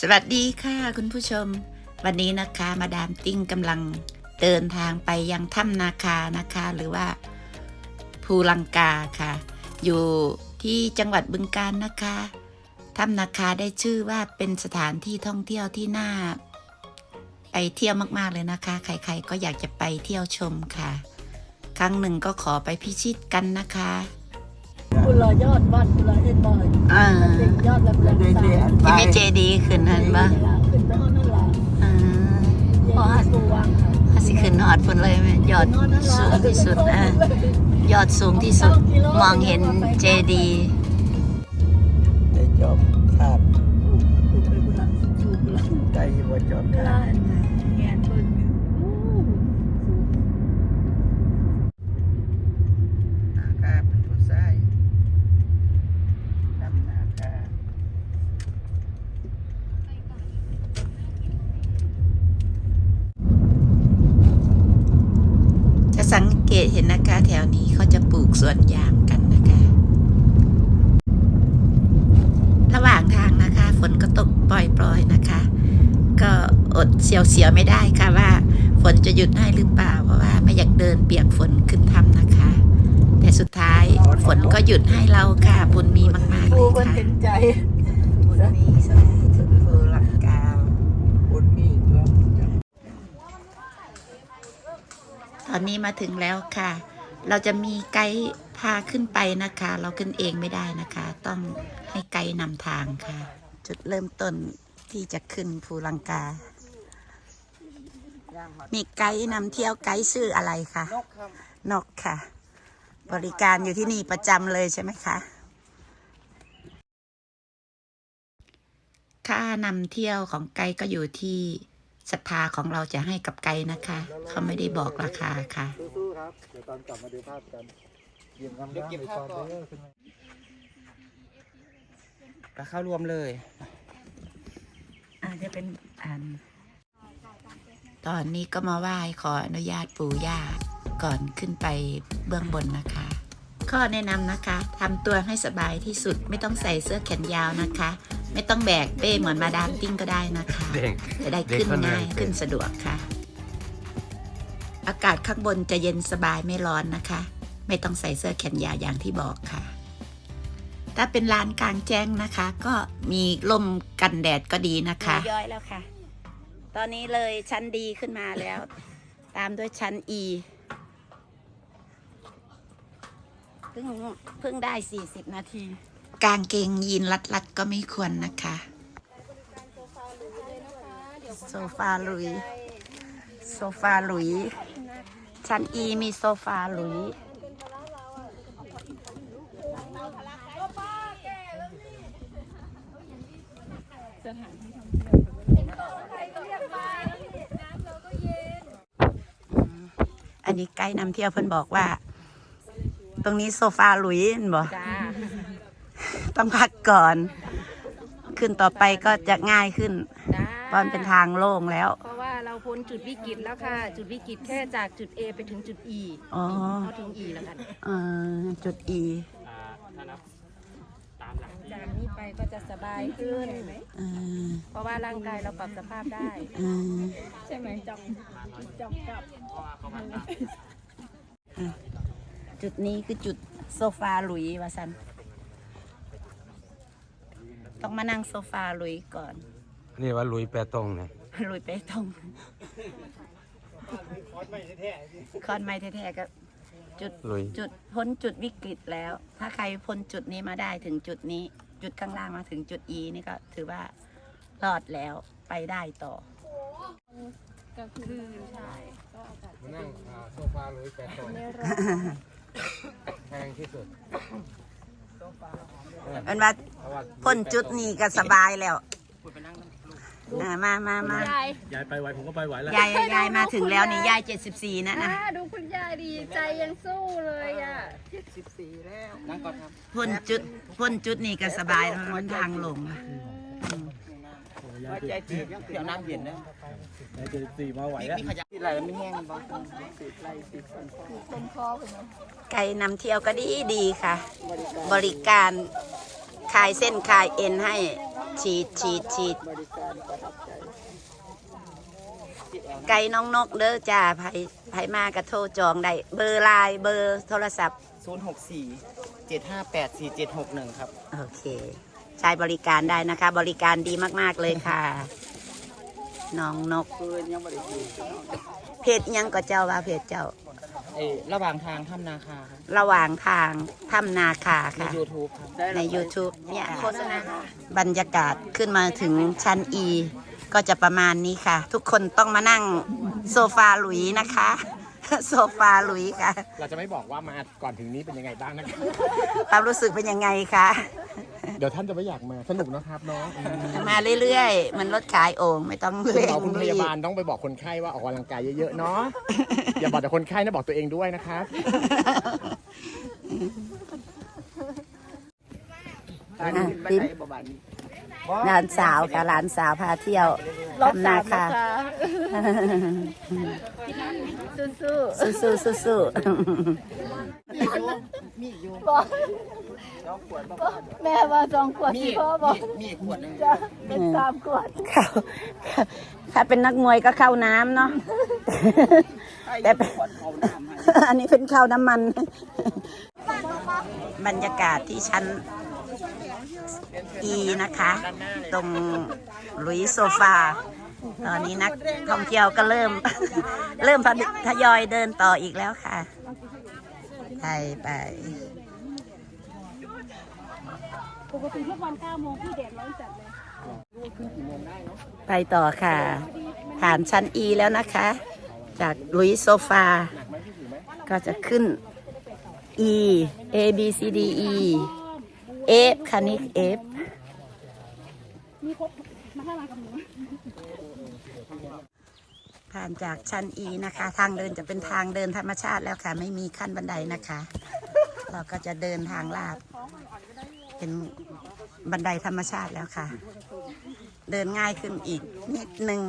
สวัสดีค่ะคุณผู้ชม วันนี้นะคะมาดามติ้งกำลังเดินทางไปยังถ้ำนาคานะคะ หรือว่าภูลังกาค่ะ อยู่ที่จังหวัดบึงกาฬนะคะถ้ำนาคาได้ชื่อว่าเป็นสถานที่ท่องเที่ยวที่น่าไปเที่ยวมากๆเลยนะคะ ใครๆก็อยากจะไปเที่ยวชมค่ะ ครั้งหนึ่งก็ขอไปพิชิตกันนะคะ คุณรอยอดวัดคุณรอเอ็นบอยอ่าเป็นยอดแบบแรงสายที่มีเจดีย์ขึ้นนั่นปะขึ้นไปห้องนั่นล่ะอ่าเย็นปูวางค่ะถ้าสิขึ้นนอดพุ่นเลยไหมยอดสูงที่สุดอะยอดสูงที่สุดมองเห็นเจดีย์ได้จอบขาดขึ้นไปบุรังชูบุรังใจว่าจอบกขาล้าด แงนเบิ่งอู้ นาคาเป็นผู้ชายทำนาคา จะสังเกตเห็นนะคะแถวนี้เขาจะปลูกสวนยางกันนะคะ ระหว่างทาง นะคะฝนก็ตกปล่อยๆนะคะ ก็อดเสียวๆไม่ได้ค่ะว่า ฝนจะหยุดให้หรือเปล่า เพราะว่าไม่อยากเดินเปียกฝนขึ้นถ้ำนะคะ แต่สุดท้ายฝนก็หยุดให้เราค่ะบุญมีมากๆเลปูยมันค่ะเห็นใจบุญมีสาธุภูลังกาบุญมีแล้วจะตอนนี้มาถึงแล้วค่ะ เราจะมีไกด์พาขึ้นไปนะคะ เราขึ้นเองไม่ได้นะคะ ต้องให้ไกด์นำทางค่ะ จุดเริ่มต้นที่จะขึ้นภูลังกา มีไกด์นำเที่ยวไกด์ชื่ออะไรคะนกครับนกค่ะ บริการอยู่ที่นี่ประจำเลยใช่ไหมคะค่านำเที่ยวของไกด์ก็อยู่ที่ศรัทธาของเราจะให้กับไกด์นะคะ เขาไม่ได้บอกราคาค่ะสู้ๆครับ เดี๋ยวตอนกลับมาดูภาพกันเยี่ยมงามๆในตอนเด้อ ขึ้นมาก็เข้ารวมเลยอาจจะเป็นอัน ตอนนี้ก็มาไหว้ขออนุญาตปู่ย่าก่อนขึ้นไปเบื้องบนนะคะ ข้อแนะนำนะคะทำตัวให้สบายที่สุดไม่ต้องใส่เสื้อแขนยาวนะคะ ไม่ต้องแบกเป้เหมือนมาดามติ้งก็ได้นะคะเด็กจะได้ขึ้นเด็กคนหนึ่งง่ายขึ้นสะดวกค่ะ อากาศข้างบนจะเย็นสบายไม่ร้อนนะคะ ไม่ต้องใส่เสื้อแขนยาวอย่างที่บอกค่ะ ถ้าเป็นลานกลางแจ้งนะคะ ก็มีลมกันแดดก็ดีนะคะ ย้อยแล้วค่ะ ตอนนี้เลยชั้นดีขึ้นมาแล้ว ตามด้วยชั้น E เพิ่งเพิ่งได้ 40 นาที กางเกงยีนรัดๆก็ไม่ควรนะคะ โซฟาหลุย โซฟาหลุย ชั้น E มีโซฟาหลุย นนี้ไกด์นำเที่ยวเพิ่นบอกว่า ตรงนี้โซฟาหลุยเห็นบ่จ้าต้องพักก่อน ขึ้นต่อไปก็จะง่ายขึ้นจ้าเพราะมันเป็นทางโล่งแล้ว เพราะว่าเราพ้นจุดวิกฤตแล้วค่ะ จุดวิกฤตแค่จากจุด A ไปถึงจุด E อ๋อเข้าถึง E แล้วกัน เอ่อจุด E จา กนี้ไปก็จะสบายขึ้นเอ่อเพราะว่าร่างกายเราปรับสภาพได้เอ่อใช่ไหมจับจับกับ จุดนี้คือจุดโซฟาหลุยวาสัน ต้องมานั่งโซฟาหลุยก่อน นี่ว่าลุยแปรตรงเนี่ยหลุยไปตรงคอนไม้แท้ๆก็จุดลุย จุดพ้นจุดวิกฤตแล้ว ถ้าใครพ้นจุดนี้มาได้ถึงจุดนี้ จุดข้างล่างมาถึงจุด E นี่ก็ถือว่ารอดแล้วไปได้ต่อก็คือใช่มานั่งอ่าโซฟาเลยแปดตรงแพงที่สุดเป็นว่าพ้นจุดนี้ก็สบายแล้วอ่ามามามา ยายยายไปไหวผมก็ไปไหวแล้ว ยายยายมาถึงแล้วนี่ยายเจ็ดสิบสี่นะนะดูคุณยายดีใจยังสู้เลยอะ นั่งก่อนครับพ้นจุดพ้นจุดนี้ก็สบายแล้วมันทางลงอะว่าใจจีบเดี๋ยวน้ำเย็นนะยายเจ็ดสี่มาไหวแล้วมีขยะที่ไหลไม่แห้งมันบ้างติดไหลติดฟันไก่นำเที่ยวก็ดีดีค่ะ บริการคลายเส้นคลายเอ็นให้ฉีดฉีดฉีดบริการประทับใจไก่น้องนกเด้อจ้าไผไผมากระโทรจองได้เบอร์ไลน์เบอร์โทรศัพท์ 064 758 4761 ครับ โอเค ใช้บริการได้นะคะ บริการดีมากๆเลยค่ะ น้องนก คืนยังบริการเพจยังก็เจ้าว่าเพจเจ้า เอ้ระหว่างทางถ้ำนาคาครับระหว่างทางถ้ำนาคาใน ค่ะ YouTube ครับ ใน YouTube เนี่ยโฆษณาบรรยากาศขึ้นมาถึงชั้น E ก็จะประมาณนี้ค่ะ ทุกคนต้องมานั่งโซฟาหลุยนะคะ โซฟาหลุยค่ะ เราจะไม่บอกว่ามาก่อนถึงนี้เป็นยังไงบ้างนะครับ ความรู้สึกเป็นยังไงคะเดี๋ยวท่านจะไม่อยากมาสนุกนะครับน้องอืมมาเรื่อยๆ มันรถขายโอ่งไม่ต้องคุณเร่หมงอคุณพรียาบ บาลต้องไปบอกคนไข้ว่าออกกำลังกายเยอะๆเนาะ อย่าบอกแต่คนไข้นะบอกตัวเองด้วยนะครับอันนี้เป็นบันไดบ่บานนี้ หลานสาวค่ะหลานสาวพาเที่ยวรอบทำนาสามค่ะนะคะสู้สู้สู้สู้สู้มีอยู่ๆบอกสองขวดบ่แม่ว่าสองขวดมีที่พ่อบอกมีขวดหนึงจะเป็นสามขวดเข้าถ้าเป็นนักมวยก็เข้าน้ำเนาะ แต่เป็น ขวดเขาน้ำให้ อันนี้เป็นข้าวน้ำมัน บรรยากาศที่ชั้น E นะคะ ตรงลุยโซฟา ตอนนี้นักท่องเที่ยวก็เริ่ม เริ่มทยอยเดินต่ออีกแล้วค่ะ ไปไปปกติทุกวัน9โมงพี่เด็ดร้อนจัดเลยไปต่อค่ะ ผ่านชั้น E แล้วนะคะ จากลุยโซฟา ก็จะขึ้น E A B C D E F ค่ะนี่ F ผ่านจากชั้น E นะคะ ทางเดินจะเป็นทางเดินธรรมชาติแล้วค่ะ ไม่มีขั้นบันไดนะคะ เราก็จะเดินทางลาดเป็นบันไดธรรมชาติแล้วค่ะ เดินง่ายขึ้นอีกนิดนึง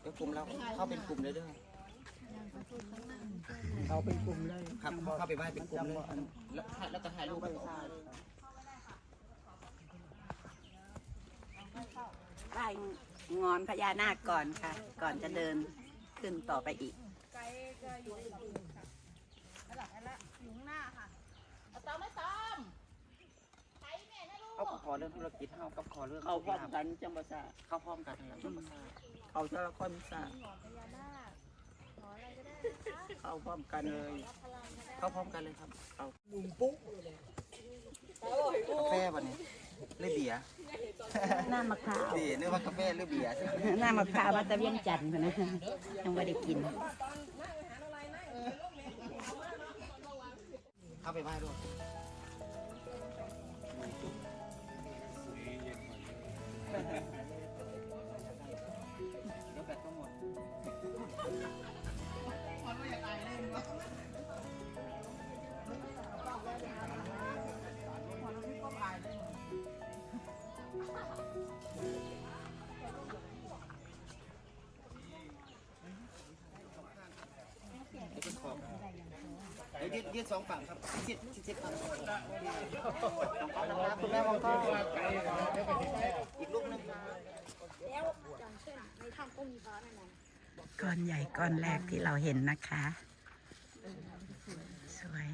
เดี๋ยวกลุ่มเราเข้าเป็น กลุ่มเลยเด้อเขาเป็นกลุ่มเลยครับเข้าไปไหว้เป็นกลุ่มเลยแล้วแล้วก็ถ่ายรูปไปไหว้งอนพญานาคก่อนค่ะ ก่อนจะเดินขึ้นต่อไปอีกเขาก็ขอเรื่องธุรกิจเขาก็ขอเรื่องเขาพร้อมกันจังบะซาเข้าพร้อมกันแล้วจังหวัด เขาจะละคนซาเขาพร้อมกันเลยเข้าพร้อมกันเลยครับเอากาแฟวันนี้หรือเบียร์หน้ามะพร้าวดีนึกว่ากาแฟหรือเบียร์ใช่ไหมหน้ามะพร้าวมาตะเวียงจันทร์ค่ะนะยังไม่ได้กิน เข้าไปไหว้ด้วย ยวยืดยืดสองฝั่งครับชิดชิดชิดครับคุณแม่มองก็อีกลูกหนึงก้อนใหญ่ก้อนแรกที่เราเห็นนะคะ สวย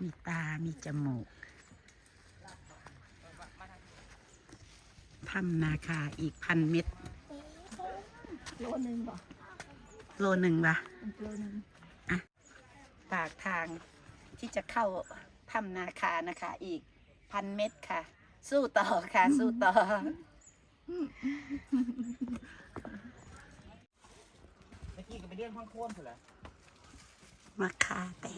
มีตา มีจมูกถ้ำนาคาอีกพันเม็ดโลนึงบ่ โลหนึ่งปะโลนึงปากทางที่จะเข้าถ้ำนาคานะคะ อีกพันเม็ดค่ะ สู้ต่อค่ะ สู้ต่อ เมื่อกี้ก็ไปเลี้ยงข้างโค้นเถอะแหละมาคาแต่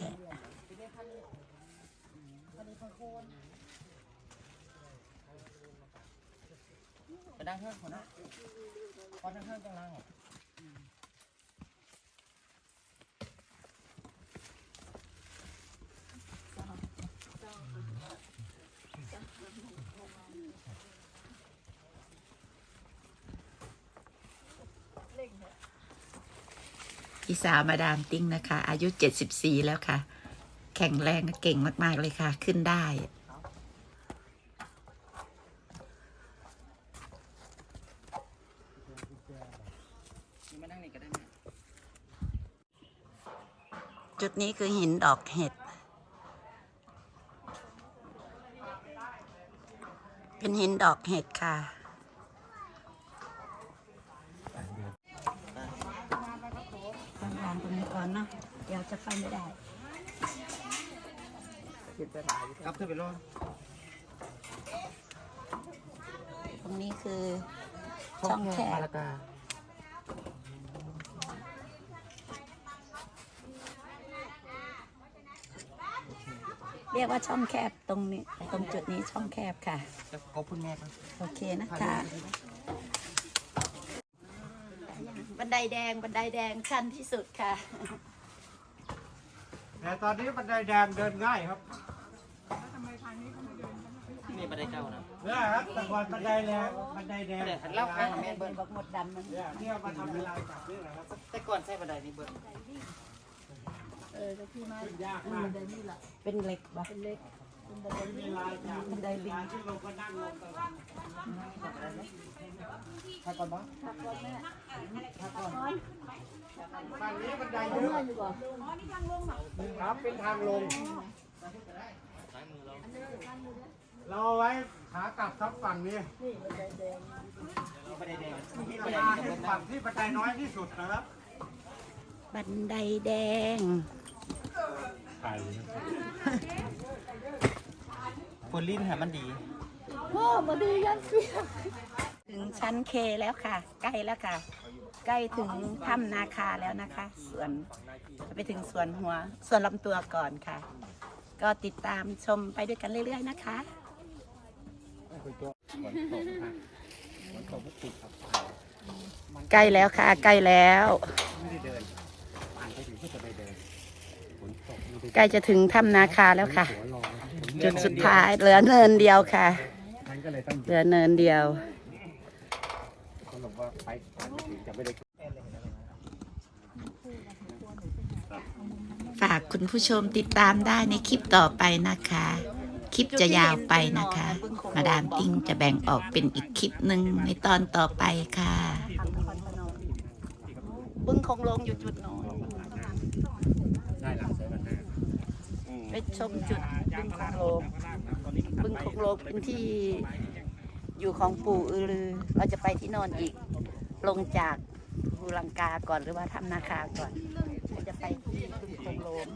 ไปนั่งเฮือกคนนะพอนั่งเฮือกกลาง พี่สาวมาดามติ้งนะคะ อายุ 74 แล้วค่ะ แข็งแรงเก่งมาก ๆ เลยค่ะ ขึ้นได้จุดนี้คือหินดอกเห็ด เป็นหินดอกเห็ดค่ะ ไปไม่ได้ครับขึ้นไปรอตรงนี้คือช่องแคมาบละกาเรียกว่าช่องแคบตรงนี้ ตรงจุดนี้ช่องแคบค่ะจะขอบคุณแม่ครับโอเคนะคะบันไดแดงบันไดแดงชันที่สุดค่ะ แต่ตอนนี้บันไดแดงเดินง่ายครับนี่บันไดเก่านะเนี่ยครับแต่ก่อนบันไดแรงบันไดแดงบันไดหันเล่าข้างแม่เบิ้ลบอกหมดดำมัน เนี่ยเนี่ยมาทำเวลาจับนี่แหละครับแต่ก่อนใช้บันไดนี่เบิ้ลขึ้นยากมากเป็นเหล็กบ่เป็นเหล็กเวลาจับบันไดลิงที่ลงก็นั่งลงตลอด ถ้าก่อนบ้างฝั่งนี้บันไดเยอะครับเป็นทางลงเราเอาไว้ขากลับครับฝั่งนี้บันไดแดงนี่บันไดเป็นฝั่งที่บันไดน้อยที่สุดนะครับ บันไดแดงฝนลิ้นหามันดี ถึงชั้นเคแล้วค่ะ ใกล้แล้วค่ะ ใกล้ถึงถ้ำนาคาแล้วนะคะ ส่วนไปถึงส่วนหัว ส่วนลำตัวก่อนค่ะ ก็ติดตามชมไปด้วยกันเรื่อย ๆ นะคะใกล้แล้วค่ะ ใกล้แล้วใกล้จะถึงถ้ำนาคาแล้วค่ะ จุดสุดท้ายเหลือเนินเดียวค่ะ เหลือเนินเดียว ฝากคุณผู้ชมติดตามได้ในคลิปต่อไปนะคะ คลิปจะยาวไปนะคะ มาดามติ้งจะแบ่งออกเป็นอีกคลิปหนึ่งในตอนต่อไปค่ะ บึ้งคงลงอยู่จุดโน้นไปชมจุดบึ้งคงลงบึ้งคงลงเป็นที่อยู่ของปู่อือลือ เราจะไปที่โนอนอีก ลงจากภูลังกาก่อนหรือว่าทำนาคาก่อนจะไปที่บึ้งคงลง